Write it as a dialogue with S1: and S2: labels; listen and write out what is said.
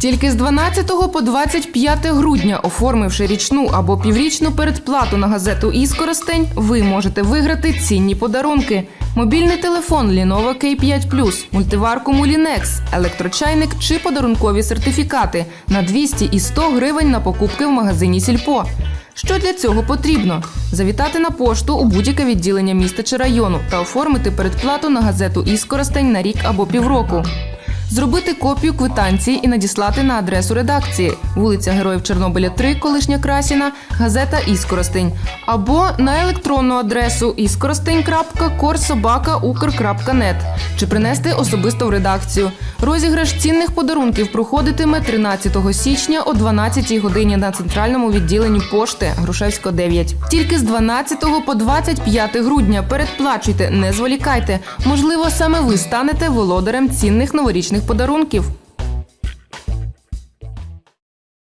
S1: Тільки з 12 по 25 грудня, оформивши річну або піврічну передплату на газету Іскоростень, ви можете виграти цінні подарунки: мобільний телефон Lenovo K5+, мультиварку Mulinex, електрочайник чи подарункові сертифікати на 200 і 100 гривень на покупки в магазині Сільпо. Що для цього потрібно? Завітати на пошту у будь-яке відділення міста чи району та оформити передплату на газету Іскоростень на рік або півроку. Зробити копію квитанції і надіслати на адресу редакції вулиця Героїв Чорнобиля 3, колишня Красіна, газета Іскоростень або на електронну адресу іскоростень.корсобака.укр.нет чи принести особисто в редакцію. Розіграш цінних подарунків проходитиме 13 січня о 12-й годині на центральному відділенні пошти Грушевського 9. Тільки з 12 по 25 грудня передплачуйте, не зволікайте. Можливо, саме ви станете володарем цінних новорічних подарунків.